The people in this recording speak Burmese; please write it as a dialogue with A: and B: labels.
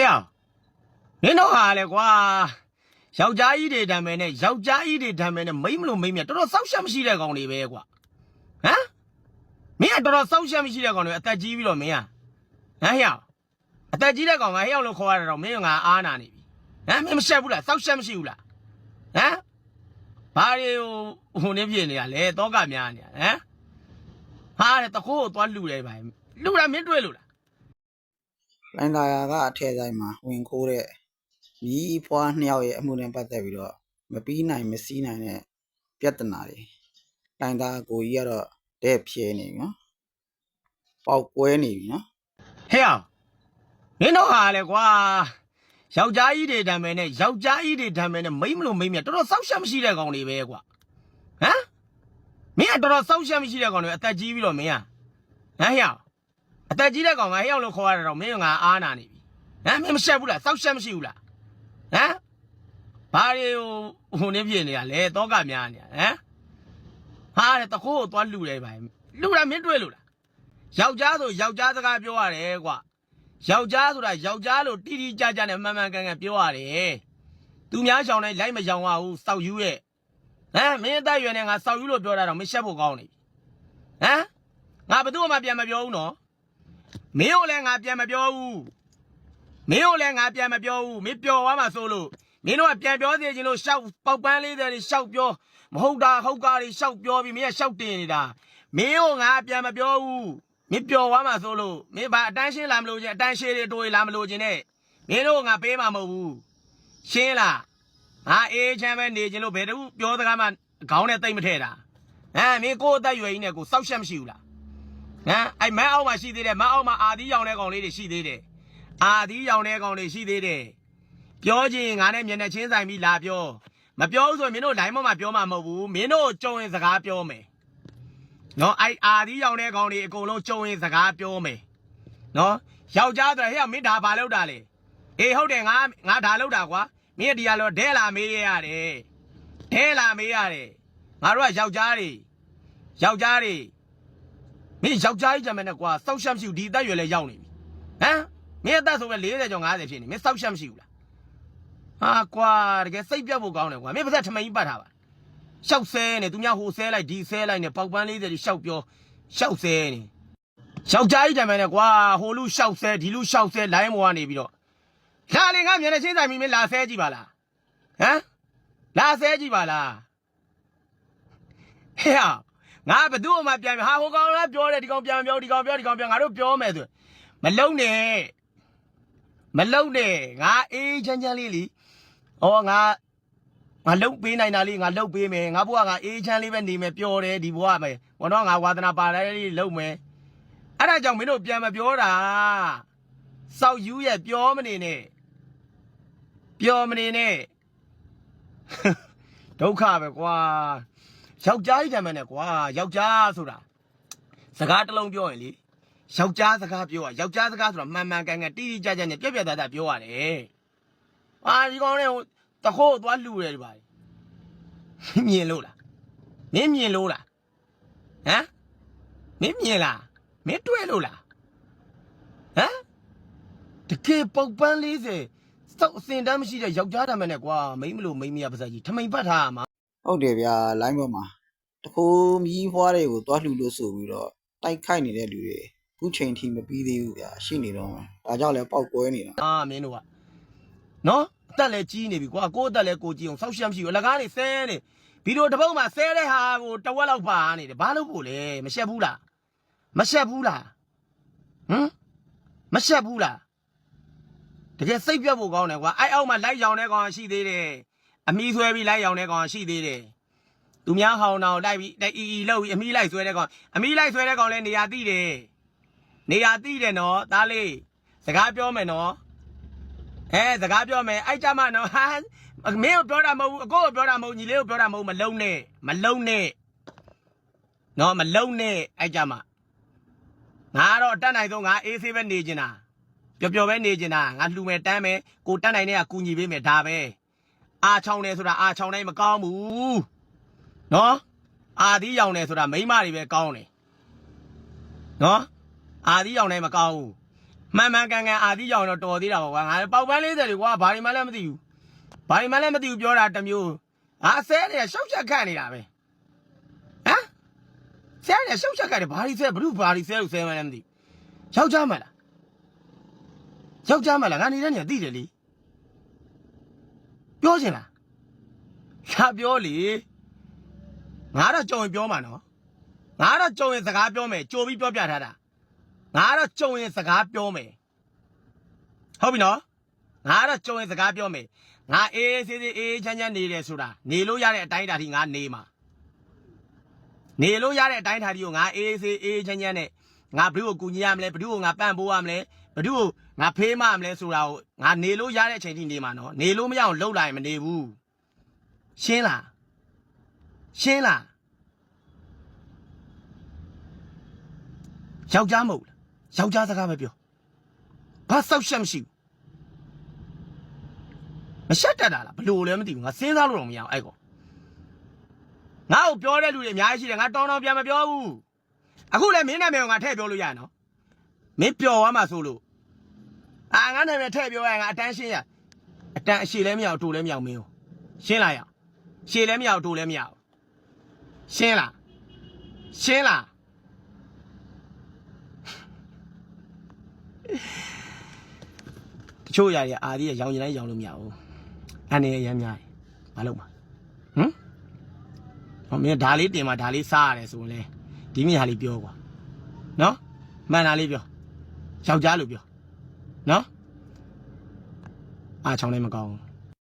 A: ဟဲ့အောင်မင်းတို့ဟာလေကွာယောက်ျားကြီးတွေဓာတ်မယ်နဲ့ယောက်ျားကြီးတွေဓာတ်မယ်နဲ့မိမ့်မလို့မိမ့်မြတော်တော်စောက်ရှက်မရှိတဲ့ကောင်တွေပဲကွာဟမ်မင်းကတော်တော်စောက်ရှက်မရှိတဲ့ကောင်တွေအသက်ကြီးပြီးတော့မင်းကဟမ်ဟဲ့အောင်အသက်ကြီးတဲ့ကောင်ကဟဲ့အောင်လို့ခေါ်ရတာတော့မင်းကငါအားနာနေပြီဟမ်မင်းမရှက်ဘူးလားစောက်ရှက်မရှိဘူးလားဟမ်ဘာတွေဟိုဟိုနေပြနေရလဲတောကများနေရဟမ်ဟာတဲ့တခိုးကိုသွားလှူတယ်ဗျလှူတာမင်းတွေ့လို့လား
B: လိုင်းသာယာကအထက်ဆိုင်မှာဝင်ခိုးတဲ့မိဖွားနှစ်ယောက်ရဲ့အမှုနဲ့ပတ်သက်ပြီးတော့မပြီးနိုင်မစည်းနိုင်တဲ့ပြဿနာတွေလိုင်းသာကိုကြီးကတော့တဲ့ဖြဲနေပြီနော်ပေါက်ကွဲနေပြီနော်
A: ဟဲ့အောင်မင်းတို့ဟာလေကွာယောက်ျားကြီးတွေဓာတ်မယ်နဲ့ယောက်ျားကြီးတွေဓာတ်မယ်နဲ့မိမ့်မလို့မိမ့်မြတော်တော်စောက်ရှက်မရှိတဲ့ကောင်တွေပဲကွာဟမ်မင်းကတော်တော်စောက်ရှက်မရှိတဲ့ကောင်တွေအသက်ကြီးပြီးတော့မင်းကဟမ်ဟဲ့အောင် အသက်ကြီးတဲ့ကောင်ကဟဲ့အောင်လို့ခေါ်ရတာတော့မင်းကငါအားနာနေပြီဟမ်မင်းမရှက်ဘူးလားစောက်ရှက်မရှိဘူးလားဟမ်ဘာတွေဟိုဟိုနေပြနေရလဲတောကများနေရဟမ်ဟာတဲ့တခိုးကိုသွားလှူတယ်ဗျလှူတာမင်းတွေ့လို့လားယောက်ျားဆိုယောက်ျားစကားပြောရတယ်ကွာယောက်ျားဆိုတာယောက်ျားလို့တိတိကျကျနဲ့မှန်မှန်ကန်ကန်ပြောရတယ်သူများရှောင်တိုင်းလိုက်မရှောင်ရဘူးစောက်ယူရဲ့ဟမ်မင်းအသက်အရွယ်နဲ့ငါစောက်ယူလို့ပြောတာတော့မရှက်ဖို့ကောင်းနေပြီဟမ်ငါဘယ်သူမှပြန်မပြောဘူးနော် မင်းကိုလည်းငါပြန်မပြောဘူးမင်းကိုလည်းငါပြန်မပြောဘူးမင်းပျော်သွားမှဆိုလို့မင်းတို့ကပြန်ပြောသေးခြင်းလို့ရှောက်ပေါက်ပန်းလေးတွေရှောက်ပြောမဟုတ်တာဟုတ်ကားတွေရှောက်ပြောပြီးမင်းကရှောက်တင်နေတာမင်းကိုငါပြန်မပြောဘူးမင်းပျော်သွားမှာဆိုလို့မင်းဘာအတန်းရှင်းလာမလို့ချင်းအတန်းရှင်းတွေတိုးလာမလို့ချင်းနဲ့မင်းတို့ငါပေးမှာမဟုတ်ဘူးရှင်းလားငါအေးချမ်းပဲနေချင်းလို့ဘယ်တူပြောစကားမှခေါင်းနဲ့တိတ်မထဲတာဟမ်မင်းကိုယ်အသက်ရွယ်ကြီးနဲ့ကိုစောက်ရှက်မရှိဘူးလား ဟမ်အဲ့မန်းအောက်မှာရှိသေးတယ်မန်းအောက်မှာအာသီးရောင်တဲ့ကောင်လေးတွေရှိသေးတယ်အာသီးရောင်တဲ့ကောင်တွေရှိသေးတယ်ပြောချင်ငါနဲ့မျက်နှာချင်းဆိုင်ပြီးလာပြောမပြောဘူးဆိုရင်မင်းတို့ line ပေါ်မှာပြောမှာမဟုတ်ဘူးမင်းတို့ကြုံရင်စကားပြောမယ်နော်အဲ့အာဒီရောင်တဲ့ကောင်တွေအကုန်လုံးကြုံရင်စကားပြောမယ်နော်ယောက်ျားဆိုဟဲ့မင်းဒါဘာလုပ်တာလဲအေးဟုတ်တယ်ငါငါဒါလုပ်တာကွာမင်းဒီကလောဒဲလာမေးရရတယ်ဒဲလာမေးရတယ်ငါတို့ကယောက်ျားတွေယောက်ျားတွေ မင်းယောက်ျားကြီးကြမ်းနဲ့ကွာစောက်ရှက်မရှိဘူးဒီအသက်ရွယ်လဲရောက်နေပြီဟမ်မင်းအသက်ဆိုပဲ40ကျော်50ဖြစ်နေမင်းစောက်ရှက်မရှိဘူးလားဟာကွာတကယ်စိတ်ပြတ်ဖို့ကောင်းတယ်ကွာမင်းပါစက်ထမင်းကြီးပတ်ထားပါရှောက်ဆဲနေသူများဟိုဆဲလိုက်ဒီဆဲလိုက်နေပေါက်ပန်းလေးတွေရှောက်ပြောရှောက်ဆဲနေယောက်ျားကြီးတိုင်မယ်နဲ့ကွာဟိုလူရှောက်ဆဲဒီလူရှောက်ဆဲလိုင်းမောကနေပြီးတော့လာလေငါမျက်နှာချင်းဆိုင်မိမလာဆဲကြည့်ပါလားဟမ်လာဆဲကြည့်ပါလားဟဲ့ဟာ ငါဘသူ့အမှပြန်ဟာဟိုကောင်ကပြောတယ်ဒီကောင်ပြန်ပြောဒီကောင်ပြောဒီကောင်ပြန်ငါတို့ပြောမယ်ဆိုမလုံနဲ့မလုံနဲ့ငါအေးချမ်းချမ်းလေးလीဩငါငါလှုပ်ပေးနိုင်တာလေးငါလှုပ်ပေးမယ်ငါဘွားငါအေးချမ်းလေးပဲနေမယ်ပျော်တယ်ဒီဘွားပဲဘောတော့ငါဝါသနာပါလိုက်လေးလှုပ်မယ်အဲ့ဒါကြောင့်မင်းတို့ပြန်မပြောတာစောက်ယူရဲ့ပြောမနေနဲ့ပြောမနေနဲ့ဒုက္ခပဲကွာ ယောက်ျားကြီးတမ်းမယ်နဲ့ကွာယောက်ျားဆိုတာစကားတစ်လုံးပြောရင်လေယောက်ျားစကားပြောရယောက်ျားစကားဆိုတာမှန်မှန်ကန်ကန်တိတိကျကျနဲ့ပြက်ပြက်သားသားပြောရတယ်အာဒီကောင်နဲ့ဟိုတခိုးသွားလှူတယ်ဒီပါမြင်လို့လားမင်းမြင်လို့လားဟမ်မင်းမြင်လားမင်းတွေ့လို့လားဟမ်တကယ်ပုတ်ပန်း40စောက်အစင်တမ်းမရှိတဲ့ယောက်ျားတမ်းနဲ့ကွာမိမလို့မိမရပါစားကြီးထမိန်ပတ်ထားရမှာ
B: ဟုတ်တယ်ဗျာ လိုင်းပေါ်မှာ တခိုးမိဖွားတွေကိုတွားလှူလို့ဆိုပြီးတော့ တိုက်ခိုက်နေတဲ့လူတွေ ခုချိန်ထိ မပြီးသေးဘူးဗျာ ရှိနေတော့မှာဒါကြောင့်လဲပေါက်ကွဲနေတာ
A: အာမင်းတို့ကနော်အသက်လည်းကြီးနေပြီကွာကိုယ့်အသက်လည်းကိုကြီးအောင်စောက်ရှက်မရှိဘူးအလကားနေဆဲနေဗီဒီယိုတစ်ပုတ်မှာဆဲတဲ့ဟာကိုတဝက်လောက်ပါနေတယ်ဘာလို့ဖို့လဲမရှက်ဘူးလားမရှက်ဘူးလားဟမ်မရှက်ဘူးလားတကယ်စိတ်ပြတ်ဖို့ကောင်းတယ်ကွာအဲ့အောက်မှာလိုက်ရောင်တဲ့ကောင်ရှိသေးတယ် အမီးဆွဲပြီးလိုက်ရောင်တဲ့ကောင်ရှိသေးတယ်သူများဟောင်းအောင်လိုက်ပြီးတိုက်အီအီလောက်ပြီးအမီးလိုက်ဆွဲတဲ့ကောင်အမီးလိုက်ဆွဲတဲ့ကောင်လည်းနေရာတိတယ်နေရာတိတယ်နော်သားလေးစကားပြောမယ်နော်အဲစကားပြောမယ်အဲ့ကြမှာနော်ဟာမင်းကိုပြောတာမဟုတ်ဘူးအကိုကိုပြောတာမဟုတ်ညီလေးကိုပြောတာမဟုတ်မလုံးနဲ့မလုံးနဲ့နော်မလုံးနဲ့အဲ့ကြမှာငါတော့တတ်နိုင်ဆုံးငါအေးဆေးပဲနေကျင်တာပျော်ပျော်ပဲနေကျင်တာငါလှူမယ်တန်းမယ်ကိုတတ်နိုင်တဲ့ကကူညီပေးမယ်ဒါပဲ အာချောင်းနေဆိုတာအာချောင်းတိုင်းမကောင်းဘူးနော်အာသီးရောင်နေဆိုတာမိန်းမတွေပဲကောင်းတယ်နော်အာသီးရောင်တိုင်းမကောင်းဘူးမှန်မှန်ကန်ကန်အာတိကြောင်တော့တော်သေးတာပေါ့ကွာငါပေါက်ပန်း40လေကွာဘာဒီမှလည်းမသိဘူးဘာဒီမှလည်းမသိဘူးပြောတာတစ်မျိုးအာဆဲတယ်ရှောက်ချက်ခတ်နေတာပဲဟမ်ဆဲတယ်ရှောက်ချက်ခတ်တယ်ဘာဒီဆဲဘလို့ဘာဒီဆဲလို့ဆဲမှလည်းမသိဘူးယောက်ျားမလားယောက်ျားမလားငါနေတဲ့နေရာသိတယ်လေ ပြောချင်လားရှာပြောလေငါတော့ကြုံရင်ပြောမှာနော်ငါတော့ကြုံရင်စကားပြောမယ်ကြိုပြီးပြောပြထားတာငါကတော့ကြုံရင်စကားပြောမယ်ဟုတ်ပြီနော်ငါကတော့ကြုံရင်စကားပြောမယ်ငါအေးအေးဆေးဆေးအေးအေးချမ်းချမ်းနေတယ်ဆိုတာနေလို့ရတဲ့အတိုင်းအတာထိငါနေမှာနေလို့ရတဲ့အတိုင်းအတာထိကိုငါအေးအေးဆေးအေးအေးချမ်းချမ်းနဲ့ငါဘယ်သူ့ကိုကူညီရမလဲဘယ်သူ့ကိုငါပန့်ပိုးရမလဲ ဘယ်သူ့ကိုငါဖေးမရမလဲဆိုတာကိုငါနေလို့ရတဲ့အချိန်ထိနေမှာနော်နေလို့မရအောင်လှုပ်လိုက်မနေဘူးရှင်းလားရှင်းလားယောက်ျားမဟုတ်လားယောက်ျားစကားပဲပြောဘာစောက်ရှက်မရှိဘူးမရှက်တတ်တာလားဘလို့လဲမသိဘူးငါစဉ်းစားလို့တော့မရအောင်အဲ့ကောငါ့ကိုပြောတဲ့လူတွေအများကြီးရှိတယ်ငါတောင်းတောင်းပြန်မပြောဘူးအခုလည်းမင်းနာမည်ကိုငါထည့်ပြောလို့ရရနော် မင်းပျော်သွားမှဆိုလို့အာငါနာမည်ထည့်ပြောရရင်ငါအတန်းရှင်းရအတန်းအရှိလည်းမရအောင်တူလည်းမရအောင်မင်းကိုရှင်းလာရအောင်ရှည်လည်းမရအောင်တူလည်းမရအောင်ရှင်းလားရှင်းလား တချို့ຢာတွေအာဒီရရောင်ကျင်တိုင်းရောင်လို့မရဘူးအနေရရမ်းများတယ်မလုပ်ပါဟမ်ဟောမင်းဒါလေးတင်มาဒါလေးစားရတယ်ဆိုရင်လေဒီမြဟာလေးပြောကွာနော်မှန်တာလေးပြော ယောက်ျားလို့ပြောနော်အားချောင်းလည်းမကောင်းဘူး